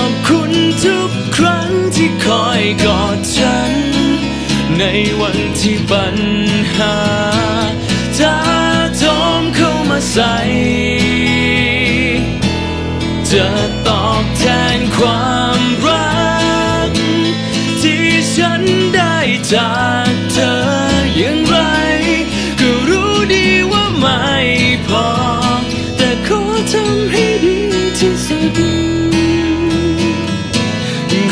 อบคุณทุกครั้งที่คอยกอดฉัน ในวันที่ปัญหาท้าโถมเข้ามาใส่จะตอบแทนความรัก ที่ฉันได้จากเธออย่างไร ก็รู้ดีว่าไม่พอ แต่ขอทำให้ดีที่สุด